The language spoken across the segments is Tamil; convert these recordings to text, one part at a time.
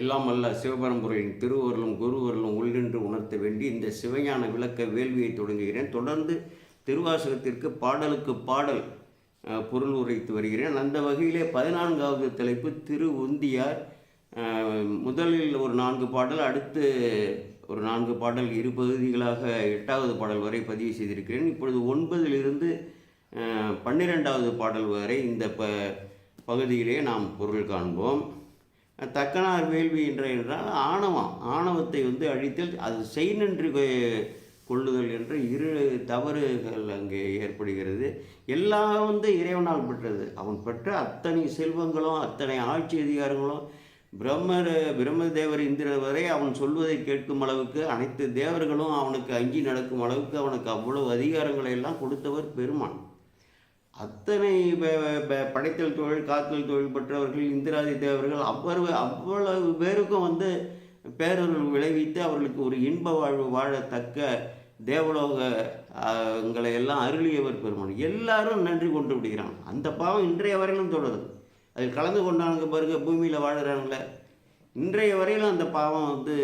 எல்லாம் அல்ல சிவபரம்புரையின் திருவருளும் குருவருளும் உள்ளென்று உணர்த்த வேண்டி இந்த சிவஞான விளக்க வேள்வியை தொடங்குகிறேன். தொடர்ந்து திருவாசகத்திற்கு பாடலுக்கு பாடல் பொருள் உரைத்து வருகிறேன். அந்த வகையிலே பதினான்காவது தலைப்பு திரு உந்தியார். முதலில் ஒரு நான்கு பாடல் அடுத்து ஒரு நான்கு பாடல் இரு பகுதிகளாக எட்டாவது பாடல் வரை பதிவு செய்திருக்கிறேன். இப்பொழுது ஒன்பதிலிருந்து பன்னிரெண்டாவது பாடல் வரை இந்த ப பகுதியிலே நாம் பொருள் காண்போம். தக்கனார் வேள்வி என்ற என்றால் ஆணவம். ஆணவத்தை வந்து அழித்தல் அது செய் நின்று கொள்ளுதல் என்ற இரு தவறுகள் அங்கே ஏற்படுகிறது. எல்லாம் வந்து இறைவனால் பெற்றது. அவன் பெற்ற அத்தனை செல்வங்களும் அத்தனை ஆட்சி அதிகாரங்களும் பிரம்மர் பிரம்மதேவர் இந்திரர் வரை அவன் சொல்வதை கேட்கும் அளவுக்கு அனைத்து தேவர்களும் அவனுக்கு அஞ்சி நடக்கும் அளவுக்கு அவனுக்கு அவ்வளவு அதிகாரங்களை எல்லாம் கொடுத்தவர் பெருமான். அத்தனை படைத்தல் தொழில் காத்தல் தொழில் பெற்றவர்கள் இந்திராதி தேவர்கள் அவ்வளவு அவ்வளவு பேருக்கும் வந்து பேரொருள் விளைவித்து அவர்களுக்கு ஒரு இன்ப வாழ்வு வாழத்தக்க தேவலோகங்களை எல்லாம் அருளியவர் பெருமான். எல்லாரும் நன்றி கொண்டு விடுகிறான் அந்த பாவம் இன்றைய வரையிலும் தொடருது. அதில் கலந்து கொண்டானுங்க பாருங்க பூமியில் வாழுறாங்களே இன்றைய வரையிலும் அந்த பாவம் வந்து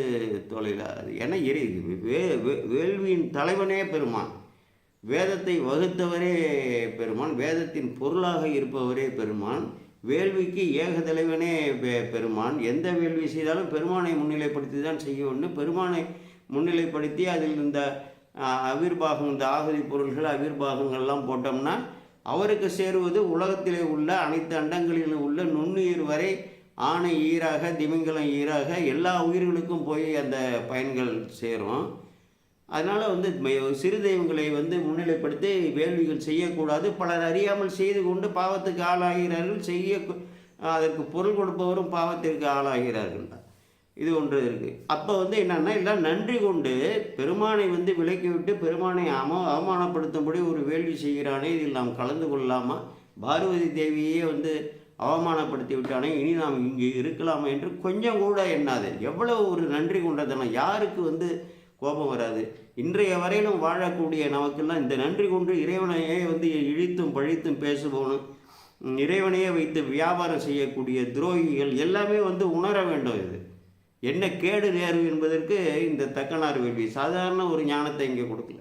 தொலைல ஏன்னா எரி வே வே- வேள்வியின் தலைவனே பெருமான். வேதத்தை வகுத்தவரே பெருமான் வேதத்தின் பொருளாக இருப்பவரே பெருமான் வேள்விக்கு ஏக தலைவனே பெ- பெருமான். எந்த வேள்வி செய்தாலும் பெருமானை முன்னிலைப்படுத்தி தான் செய்ய பெருமானை முன்னிலைப்படுத்தி அதில் இந்த அவிர்வாகம் இந்த ஆகுதி பொருள்கள் அவிர்வாகங்கள்லாம் போட்டோம்னா அவருக்கு சேருவது உலகத்திலே உள்ள அனைத்து அண்டங்களிலும் உள்ள நுண்ணுயிர் வரை ஆணை ஈராக திமிங்கலம் ஈராக எல்லா உயிர்களுக்கும் போய் அந்த பயன்கள் சேரும். அதனால் வந்து சிறு தெய்வங்களை வந்து முன்னிலைப்படுத்தி வேள்விகள் செய்யக்கூடாது. பலர் அறியாமல் செய்து கொண்டு பாவத்துக்கு ஆளாகிறார்கள். செய்ய அதற்கு பொருள் கொடுப்பவரும் பாவத்திற்கு ஆளாகிறார்கள். இது ஒன்று இருக்குது அப்போ வந்து என்னென்னா எல்லாம் நன்றி கொண்டு பெருமானை வந்து விலக்கி விட்டு பெருமானை அம அவமானப்படுத்தும்படி ஒரு வேள்வி செய்கிறானே. இதில் நாம் கலந்து கொள்ளாமா? பார்வதி தேவியே வந்து அவமானப்படுத்தி விட்டானே. இனி நாம் இங்கே இருக்கலாமா என்று கொஞ்சம் கூட எண்ணாது. எவ்வளவு ஒரு நன்றி கொண்டதெல்லாம் யாருக்கு வந்து கோபம் வராது. இன்றைய வரையிலும் வாழக்கூடிய நமக்கெல்லாம் இந்த நன்றி கொண்டு இறைவனையே வந்து இழித்தும் பழித்தும் பேசுபவனும் இறைவனையே வைத்து வியாபாரம் செய்யக்கூடிய துரோகிகள் எல்லாமே வந்து உணர வேண்டும் இது. என்ன கேடு நேரு என்பதற்கு இந்த தக்கனார் வேள்வி. சாதாரண ஒரு ஞானத்தை இங்கே கொடுக்கல.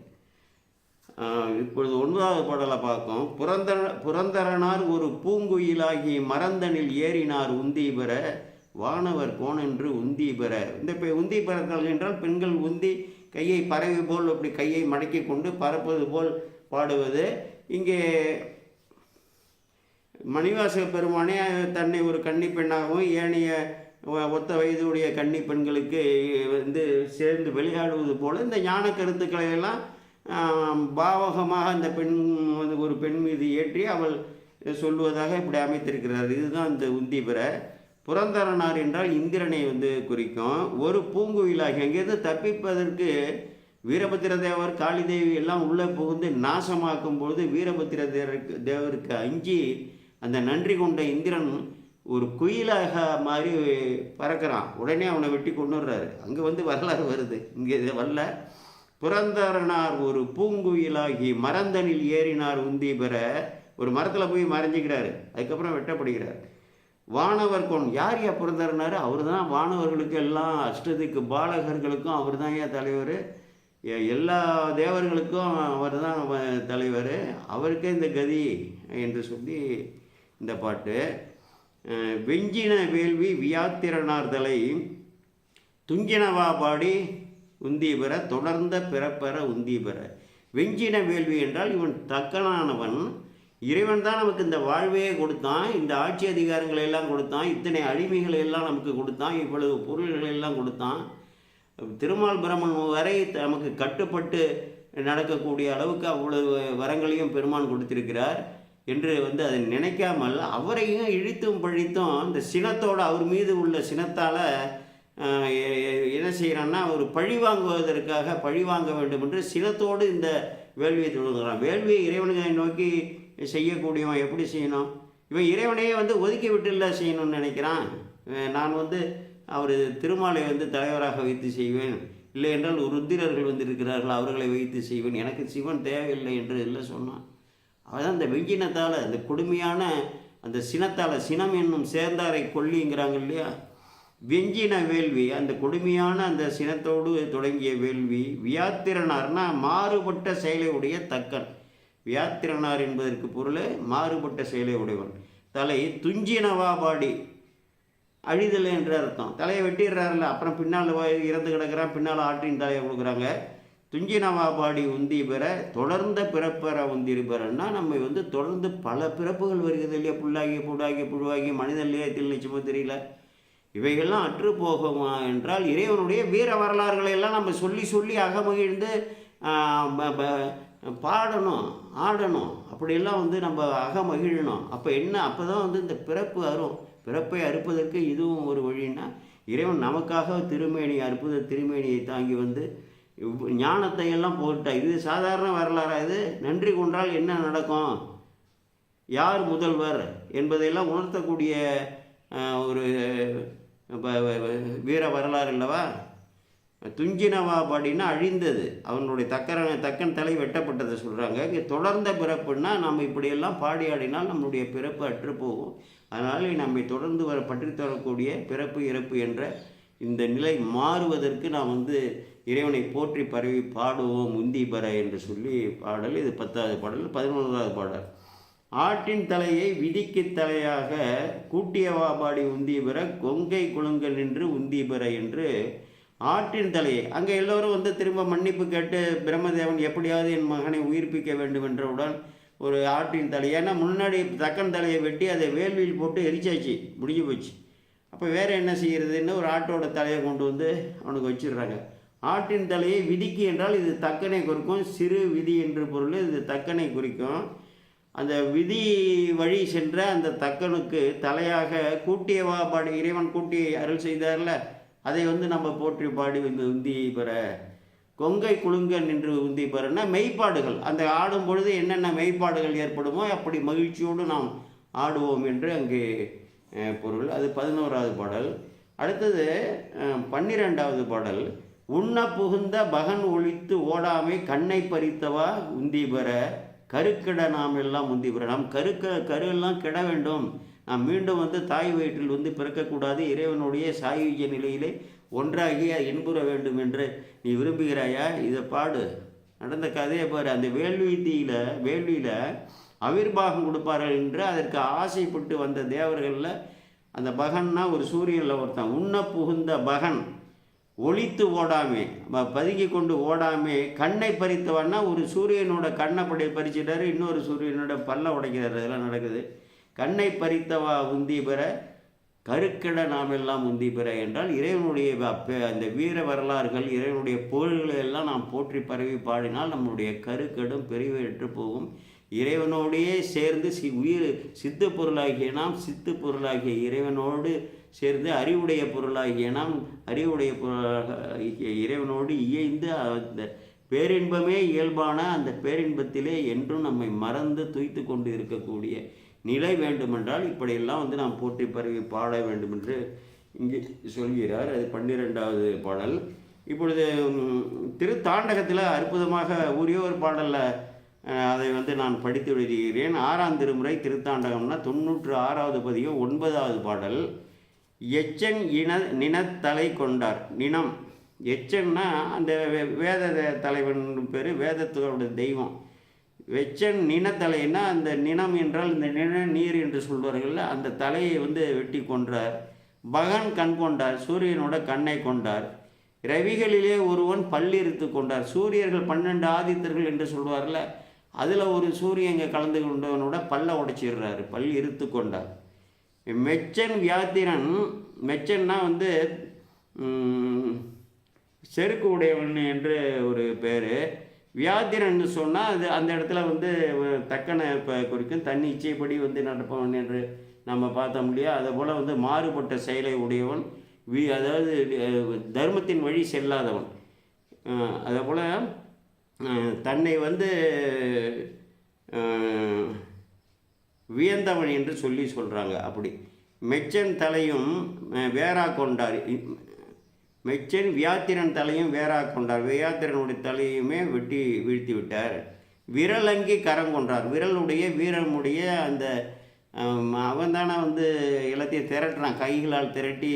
இப்பொழுது ஒன்பதாவது பாடலை பார்க்கும் புரந்தர புரந்தரனார் ஒரு பூங்குயிலாகி மரந்தனில் ஏறினார் உந்தி பெற வானவர் கோணென்று உந்தி பெற. இந்த பெ- உந்தி பெறங்கள் என்றால் பெண்கள் உந்தி கையை பறவை போல் அப்படி கையை மடக்கி கொண்டு பறப்பது போல் பாடுவது. இங்கே மணிவாசக பெருமானே தன்னை ஒரு கன்னி பெண்ணாகவும் ஏனைய ஒத்த வயதுடைய கன்னி பெண்களுக்கு வந்து சேர்ந்து விளையாடுவது போல இந்த ஞான கருத்துக்களை எல்லாம் பாவகமாக அந்த பெண் வந்து ஒரு பெண் மீது ஏற்றி அவள் சொல்லுவதாக இப்படி அமைத்திருக்கிறார். இதுதான் இந்த உந்தி பெற. புரந்தரனார் என்றால் இந்திரனை வந்து குறிக்கும். ஒரு பூங்குயிலாகி அங்கேருந்து தப்பிப்பதற்கு வீரபத்திர தேவர் காளி தேவி எல்லாம் உள்ளே புகுந்து நாசமாக்கும் பொழுது வீரபத்திர தேவருக்கு தேவருக்கு அஞ்சி அந்த நன்றி கொண்ட இந்திரன் ஒரு குயிலாக மாதிரி பறக்கிறான். உடனே அவனை வெட்டி கொண்டு வர்றாரு. அங்கே வந்து வரலாறு வருது. இங்கே இது வரல. புரந்தரனார் ஒரு பூங்குயிலாகி மரந்தனில் ஏறினார் உந்தி பெற. ஒரு மரத்தில் போய் மறைஞ்சிக்கிறாரு. அதுக்கப்புறம் வெட்டப்படுகிறார். வானவர் கொண் யார் யா பிறந்தாருனாரு? அவர் தான் வானவர்களுக்கு எல்லாம் அஷ்டதிக்கு பாலகர்களுக்கும் அவர் தான் ஏன் தலைவர் எல்லா தேவர்களுக்கும் அவர் தான் தலைவர். அவருக்கே இந்த கதி என்று சொல்லி இந்த பாட்டு. வெஞ்சின வேள்வி வியாத்திரனார் தலை துஞ்சினவா பாடி உந்தி பெற தொடர்ந்த பிறப்பெற உந்தி பெற. வெஞ்சின வேள்வி என்றால் இவன் தக்கனானவன். இறைவன் தான் நமக்கு இந்த வாழ்வையே கொடுத்தான் இந்த ஆட்சி அதிகாரங்களை எல்லாம் கொடுத்தான் இத்தனை அடிமைகளை எல்லாம் நமக்கு கொடுத்தான் இவ்வளவு பொருள்களை எல்லாம் கொடுத்தான். திருமால் பிரம்மன் வரை நமக்கு கட்டுப்பட்டு நடக்கக்கூடிய அளவுக்கு அவ்வளவு வரங்களையும் பெருமான் கொடுத்திருக்கிறார் என்று வந்து அதை நினைக்காமல் அவரையும் இழித்தும் பழித்தும் இந்த சினத்தோடு அவர் மீது உள்ள சினத்தால் என்ன செய்கிறான்னா ஒரு பழி வாங்குவதற்காக பழி வாங்க வேண்டும் என்று சினத்தோடு இந்த வேள்வியை தொடங்குகிறான். வேள்வியை இறைவனை நோக்கி செய்யக்கூடியவன் எப்படி செய்யணும்? இவன் இறைவனையே வந்து ஒதுக்கி விட்டு இல்லை செய்யணும்னு நினைக்கிறான். நான் வந்து அவர் திருமாலை வந்து தலைவராக வைத்து செய்வேன். இல்லை என்றால் ருத்திரர்கள் வந்து இருக்கிறார்கள் அவர்களை வைத்து செய்வேன். எனக்கு சிவன் தேவையில்லை என்று இல்லை சொன்னான். அவன் அந்த வெஞ்சினத்தால் அந்த கொடுமையான அந்த சினத்தால் சினம் என்னும் சேர்ந்தாரை கொல்லிங்கிறாங்க இல்லையா? வெஞ்சின வேள்வி அந்த கொடுமையான அந்த சினத்தோடு தொடங்கிய வேள்வி வியாத்திரனார்னா மாறுபட்ட செயலை உடைய தக்கன். வியாத்திரனார் என்பதற்கு பொருள் மாறுபட்ட செயலை உடையவன். தலை துஞ்சினவா பாடி. அழிதல் என்று அர்த்தம். தலையை வெட்டிடுறாருல அப்புறம் பின்னால் இறந்து கிடக்கிறான் பின்னால் ஆற்றின் தலையை கொடுக்குறாங்க. துஞ்சினவா பாடி உந்தி பெற தொடர்ந்த பிறப்பெற உந்திரி பெறன்னா நம்ம வந்து தொடர்ந்து பல பிறப்புகள் வருகிறது இல்லையா? புல்லாகி புடாகி புழுவாகி மனிதன்லையே நிச்சயமோ தெரியல. இவைகள்லாம் அற்று போகுமா என்றால் இறைவனுடைய வீர வரலாறுகளை எல்லாம் நம்ம சொல்லி சொல்லி அகமகிழ்ந்து பாடணும் ஆடணும். அப்படியெல்லாம் வந்து நம்ம அகமகிழணும் அப்போ என்ன? அப்போ தான் வந்து இந்த பிறப்பு அறும் பிறப்பை அறுப்பதற்கு இதுவும் ஒரு வழின்னா இறைவன் நமக்காக திருமேனி அற்புத திருமேனியை தாங்கி வந்து ஞானத்தை எல்லாம் போட்டா இது சாதாரண வரலாறா இது? நன்றி கொண்டால் என்ன நடக்கும்? யார் முதல்வர் என்பதையெல்லாம் உணர்த்தக்கூடிய ஒரு வீர வரலாறு அல்லவா? துஞ்சினவா பாடினா அழிந்தது. அவனுடைய தக்கர தக்கன் தலை வெட்டப்பட்டதை சொல்கிறாங்க இங்கே தொடர்ந்த பிறப்புன்னா நம்ம இப்படியெல்லாம் பாடி ஆடினால் நம்மளுடைய பிறப்பு அற்று போகும். அதனால் நம்மை தொடர்ந்து வர பற்றி தரக்கூடிய பிறப்பு இறப்பு என்ற இந்த நிலை மாறுவதற்கு நாம் வந்து இறைவனை போற்றி பரவி பாடுவோம். உந்தி பெற என்று சொல்லி பாடல் இது பத்தாவது பாடல் பதினொன்றாவது பாடல். ஆட்டின் தலையை விதிக்கு தலையாக கூட்டியவா பாடி உந்தி பெற கொங்கை குலுங்க நின்று உந்தி பெற என்று ஆற்றின் தலையை. அங்கே எல்லோரும் வந்து திரும்ப மன்னிப்பு கேட்டு பிரம்மதேவன் எப்படியாவது என் மகனை உயிர்ப்பிக்க வேண்டும் என்றவுடன் ஒரு ஆற்றின் தலை. ஏன்னா முன்னாடி தக்கன் தலையை வெட்டி அதை வேள்வியில் போட்டு எரிச்சாச்சு முடிஞ்சு போச்சு. அப்போ வேறு என்ன செய்கிறதுன்னு ஒரு ஆட்டோட தலையை கொண்டு வந்து அவனுக்கு வச்சிடுறாங்க. ஆட்டின் தலையை விதிக்கு என்றால் இது தக்கனை குறிக்கும் சிறு விதி என்று பொருள். இது தக்கனை குறிக்கும். அந்த விதி வழி சென்ற அந்த தக்கனுக்கு தலையாக கூட்டியவா பாடி. இறைவன் கூட்டி அருள் செய்தார்ல. அதை வந்து நம்ம போற்றி பாடி வந்து உந்தி பெற. கொங்கை குலுங்க நின்று உந்தி பெறன்னா மெய்ப்பாடுகள். அந்த ஆடும் பொழுது என்னென்ன மெய்ப்பாடுகள் ஏற்படுமோ அப்படி மகிழ்ச்சியோடு நாம் ஆடுவோம் என்று அங்கு பொருள். அது பதினோராவது பாடல். அடுத்தது பன்னிரெண்டாவது பாடல். உண்ண புகுந்த பகன் ஒழித்து ஓடாமை கண்ணை பறித்தவா உந்தி பெற. கருக்கிட நாம் எல்லாம் உந்தி பெற. நாம் கருக்க கரு எல்லாம் கிட வேண்டும். நாம் மீண்டும் வந்து தாய் வயிற்றில் வந்து பிறக்கக்கூடாது. இறைவனுடைய சாயுஜ நிலையிலே ஒன்றாகி இன்புற வேண்டும் என்று நீ விரும்புகிறாயா? இதை பாடு. நடந்த கதையை பாரு. அந்த வேள்வித்தியில் வேள்வியில் அவிர்வாகம் கொடுப்பார்கள் என்று அதற்கு ஆசைப்பட்டு வந்த தேவர்களில் அந்த பகன்னா ஒரு சூரியனில் ஒருத்தன். உண்ண புகுந்த பகன் ஒழித்து ஓடாமே. பதுங்கி கொண்டு ஓடாமே. கண்ணை பறித்தவன்னா ஒரு சூரியனோட கண்ணை படி பறிச்சிட்டாரு. இன்னொரு சூரியனோட பல்ல உடைக்கிறார். இதெல்லாம் நடக்குது. கண்ணை பறித்தவா உந்தி பெற கருக்கிட நாம் எல்லாம் உந்தி பெற என்றால் இறைவனுடைய அந்த வீர வரலாறுகள் இறைவனுடைய புகழ்களை எல்லாம் நாம் போற்றி பரவி பாடினால் நம்முடைய கருக்கெடும் பெருவேற்று போகும். இறைவனோடையே சேர்ந்து சி உயிர் சித்து பொருளாகிய நாம் சித்து பொருளாகிய இறைவனோடு சேர்ந்து அறிவுடைய பொருளாகிய நாம் அறிவுடைய பொருளாகிய இறைவனோடு இயைந்து அந்த பேரின்பமே இயல்பான அந்த பேரின்பத்திலே என்றும் நம்மை மறந்து துய்த்து கொண்டு இருக்கக்கூடிய நிலை வேண்டுமென்றால் இப்படியெல்லாம் வந்து நாம் போற்றி பரவி பாட வேண்டும் என்று இங்கே சொல்கிறார். அது பன்னிரெண்டாவது பாடல். இப்பொழுது திருத்தாண்டகத்தில் அற்புதமாக ஒரே ஒரு பாடலில் அதை வந்து நான் படித்து எழுதுகிறேன். ஆறாம் திருமுறை திருத்தாண்டகம்னா தொண்ணூற்று ஆறாவது பதிகம் ஒன்பதாவது பாடல். எச்சன் இன நினத்தலை கொண்டார். நினம். எச்சன்னா அந்த வே- வேத தலைவன் பேர் வேதத்தோட தெய்வம். வெச்சன் நினத்தலைன்னா அந்த நினம் என்றால் இந்த நின நீர் என்று சொல்வார்கள்ல அந்த தலையை வந்து வெட்டி கொன்றார். பகன் கண் கொண்டார் சூரியனோட கண்ணை கொண்டார். ரவிகளிலே ஒருவன் பல்லிருத்து கொண்டார். சூரியர்கள் பன்னெண்டு ஆதித்தர்கள் என்று சொல்வார்ல அதில் ஒரு சூரியன் இங்கே கலந்து கொண்டவனோட பல்ல உடைச்சிடுறாரு பல் இருத்து கொண்டார். மெச்சன் வியாத்திரன் மெச்சன்னா வந்து செருக்கு உடையவன் என்று ஒரு பேர். வியாத்திரன்னு சொன்னால் அது அந்த இடத்துல வந்து தக்கனை இப்போ குறிக்கும். தண்ணி இச்சைப்படி வந்து நடப்பவன் என்று நம்ம பார்த்தோம் இல்லையா? அதை போல் வந்து மாறுபட்ட செயலை உடையவன் வி அதாவது தர்மத்தின் வழி செல்லாதவன். அதே போல் தன்னை வந்து வியந்தவன் என்று சொல்லி சொல்கிறாங்க அப்படி. மெச்சன் தலையும் வேறா கொண்டார். மெச்சன் வியாத்திரன் தலையும் வேறாக கொண்டார். வியாத்திரனுடைய தலையுமே வெட்டி வீழ்த்தி விட்டார். விரலங்கி கரம் கொண்டார் விரலுடைய வீரமுடைய அந்த அவன் தானே வந்து எல்லாத்தையும் திரட்டுறான். கைகளால் திரட்டி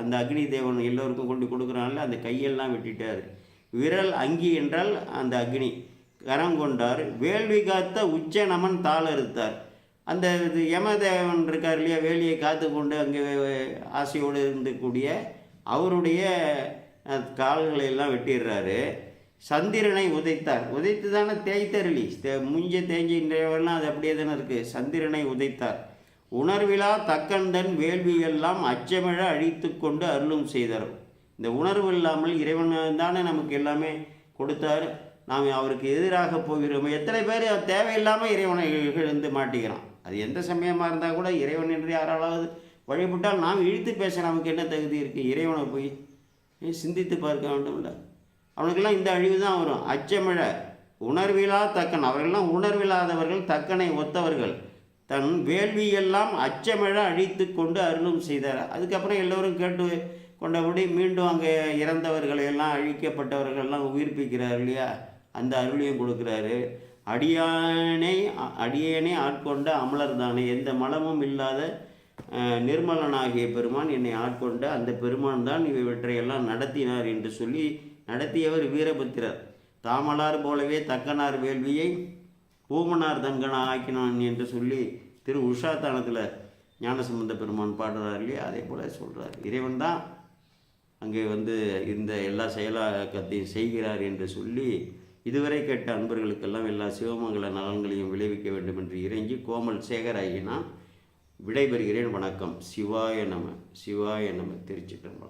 அந்த அக்னி தேவன் எல்லோருக்கும் கொண்டு கொடுக்குறான்ல அந்த கையெல்லாம் வெட்டிட்டார். விரல் அங்கி என்றால் அந்த அக்னி. கரம் கொண்டார். வேள்வி காத்த உச்ச நமன் தாள் அறுத்தார். அந்த இது யமதேவன் இருக்கார் இல்லையா வேலியை காத்து கொண்டு அங்கே ஆசையோடு இருந்தக்கூடிய அவருடைய கால்களை எல்லாம் வெட்டிடுறாரு. சந்திரனை உதைத்தார். உதைத்து தானே தேய்த்தருளி முஞ்ச தேஞ்சின்றவெல்லாம் அது அப்படியே தானே இருக்குது சந்திரனை உதைத்தார். உணர்விழா தக்கந்தன் வேள்வியெல்லாம் அச்சமிழ அழித்து கொண்டு அருளும் செய்தார். இந்த உணர்வு இல்லாமல் இறைவன் தானே நமக்கு எல்லாமே கொடுத்தார். நாம் அவருக்கு எதிராக போகிறோம். எத்தனை பேர் தேவையில்லாமல் இறைவனை இழந்து மாட்டிக்கிறான். அது எந்த சமயமாக இருந்தால் கூட இறைவன் என்று யாராலாவது வழிபட்டால் நாம் இழுத்து பேச நமக்கு என்ன தகுதி இருக்குது? இறைவனை போய் சிந்தித்து பார்க்க வேண்டும்ல அவனுக்கெல்லாம் இந்த அழிவு தான் வரும். அச்சமிழ உணர்விலா தக்கன். அவர்கள்லாம் உணர்வில்லாதவர்கள் தக்கனை ஒத்தவர்கள். தன் வேள்வியெல்லாம் அச்சமிழ அழித்து கொண்டு அருளும் செய்தார். அதுக்கப்புறம் எல்லோரும் கேட்டு கொண்டபடி மீண்டும் அங்கே இறந்தவர்களையெல்லாம் அழிக்கப்பட்டவர்கள்லாம் உயிர்ப்பிக்கிறார் இல்லையா? அந்த அருளையும் கொடுக்குறாரு. அடியானை அடியேனே ஆட்கொண்ட அமலர் தானே. எந்த மலமும் இல்லாத நிர்மலனாகிய பெருமான் என்னை ஆட்கொண்ட அந்த பெருமான் தான் இவற்றையெல்லாம் நடத்தினார் என்று சொல்லி நடத்தியவர் வீரபத்திரர். தாமலார் போலவே தக்கனார் வேள்வியை பூமனார் தங்கனா ஆக்கினான் என்று சொல்லி திரு உஷா தானத்தில் ஞானசம்பந்த பெருமான் பாடுறார் இல்லையா? அதே போல் சொல்கிறார் இறைவன் தான் அங்கே வந்து இந்த எல்லா செயலாக்கத்தையும் செய்கிறார் என்று சொல்லி இதுவரை கேட்ட அன்பர்களுக்கெல்லாம் எல்லா சிவமங்கல நலன்களையும் விளைவிக்க வேண்டும் என்று இறங்கி கோமல் சேகர் நான் விடைபெறுகிறேன். வணக்கம். சிவாய நம. சிவாய நம. திருச்சிற்றம்பலம்.